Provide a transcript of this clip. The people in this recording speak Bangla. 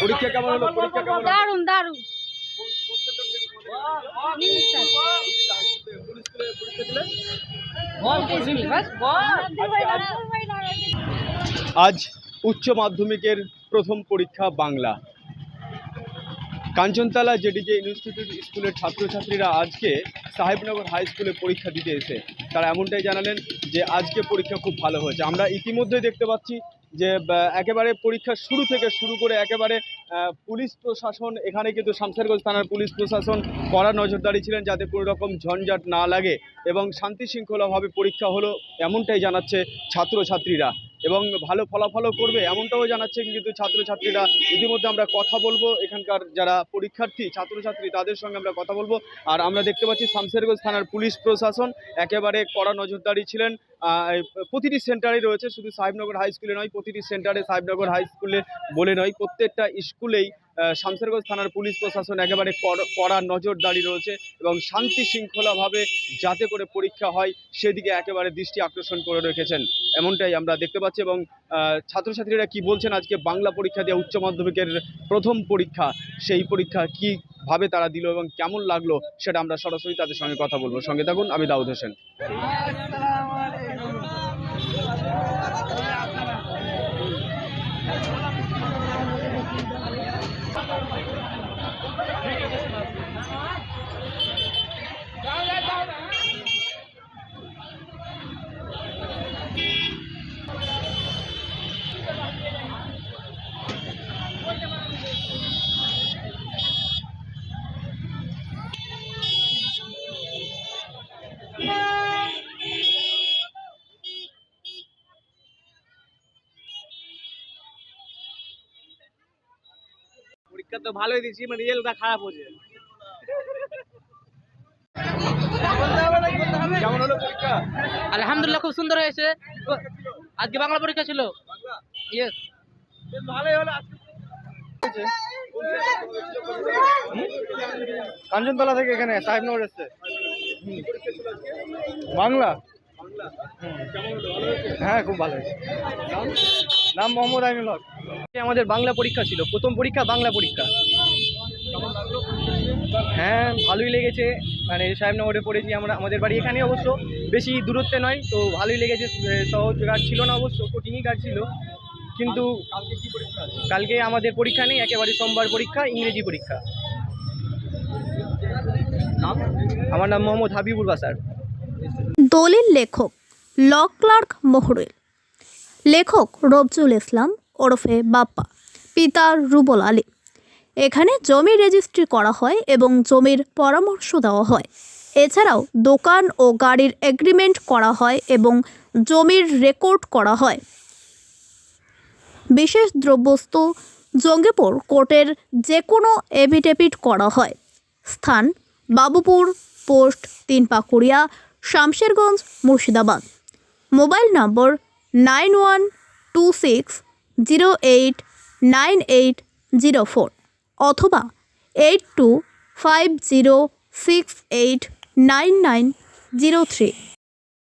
পরীক্ষা কেমন হলো? পরীক্ষা কেমন হলো? দারুণ দারুণ। আজ উচ্চ মাধ্যমিকের প্রথম পরীক্ষা বাংলা। কাঞ্চনতলা জেডিজে ইনস্টিটিউট স্কুলের ছাত্রছাত্রীরা আজকে সাহেবনগর হাই স্কুলে পরীক্ষা দিতে এসে তারা এমনটাই জানালেন যে আজকে পরীক্ষা খুব ভালো হয়েছে। আমরা ইতিমধ্যে দেখতে পাচ্ছি যে একেবারে পরীক্ষা শুরু থেকে শুরু করে একেবারে পুলিশ প্রশাসন, এখানে কিন্তু শামসেরগঞ্জ থানার পুলিশ প্রশাসন কড়া নজরদারি ছিলেন যাতে কোনো রকম ঝঞ্ঝাট না লাগে এবং শান্তি শৃঙ্খলাভাবে পরীক্ষা হলো, এমনটাই জানাচ্ছে ছাত্রছাত্রীরা। এবং ভালো ফলাফলও করবে এমনটাও জানাচ্ছেন কিন্তু ছাত্রছাত্রীরা। ইতিমধ্যে আমরা কথা বলব, এখানকার যারা পরীক্ষার্থী, ছাত্রছাত্রী, তাদের সঙ্গে আমরা কথা বলব। আর আমরা দেখতে পাচ্ছি শামসেরগঞ্জ থানার পুলিশ প্রশাসন একেবারে কড়া নজরদারি ছিলেন। প্রতিটি সেন্টারে রয়েছে, শুধু সাহেবনগর হাই স্কুলে নয়, প্রতিটি সেন্টারে সাহেবনগর হাই স্কুলে বলে নয়, প্রত্যেকটা স্কুলেই শামসেরগঞ্জ থানার পুলিশ প্রশাসন একেবারে কড়- নজরদারি রয়েছে এবং শান্তি শৃঙ্খলাভাবে যাতে করে পরীক্ষা হয়, সেদিকে একেবারে দৃষ্টি আকর্ষণ করে রেখেছেন। এমনটাই আমরা দেখতে পাচ্ছি এবং ছাত্রছাত্রীরা কি বলছেন আজকে বাংলা পরীক্ষা দিয়ে উচ্চ মাধ্যমিকের প্রথম পরীক্ষা, সেই পরীক্ষা কি ভাবে তারা দিল এবং কেমন লাগল সেটা আমরা সরাসরি তাদের সঙ্গে কথা বলব। সঙ্গে থাকুন, আমি দাউদ হোসেন। পরীক্ষা তো ভালোই দিয়েছি মানে রেজাল্টটা খারাপ হয়েছে। কেমন আলহামদুলিল্লাহ খুব সুন্দর হয়েছে। আজকে বাংলা পরীক্ষা ছিল। ইয়েস ভালোই হলো কাঞ্চনতলা থেকে এখানে সাহেবনগর এসছে। বাংলা? হ্যাঁ খুব ভালো নাম মোহাম্মদ আইনুল হক। আমাদের বাংলা পরীক্ষা ছিল। প্রথম পরীক্ষা বাংলা পরীক্ষা। হ্যাঁ ভালোই লেগেছে। মানে সাহেবনগরে পড়েছি আমরা। আমাদের বাড়ি এখানে অবশ্য। বেশি দূরত্বে নয় তো ভালোই লেগেছে। সহজ গার্ড ছিল না অবশ্য কঠিনই গার্ড ছিল। কিন্তু কালকে আমাদের পরীক্ষা নেই একেবারে সোমবার পরীক্ষা ইংরেজি পরীক্ষা। আমার নাম মোহাম্মদ হাবিবুল বাসার। দলিল লেখক ল ক্লার্ক মহরুল। লেখক রবজুল ইসলাম ওরফে বাপ্পা, পিতা রুবল আলী। এখানে জমি রেজিস্ট্রি করা হয় এবং জমির পরামর্শ দেওয়া হয়। এছাড়াও দোকান ও গাড়ির এগ্রিমেন্ট করা হয় এবং জমির রেকর্ড করা হয়। বিশেষ দ্রব্যস্তু জঙ্গিপুর কোর্টের যে কোনো এভিডেভিট করা হয়। স্থান বাবুপুর, পোস্ট তিন Pakuria Samserganj, Murshidabad. Mobile number nine one two six zero eight nine eight zero four অথবা eight two five zero six eight nine nine zero three.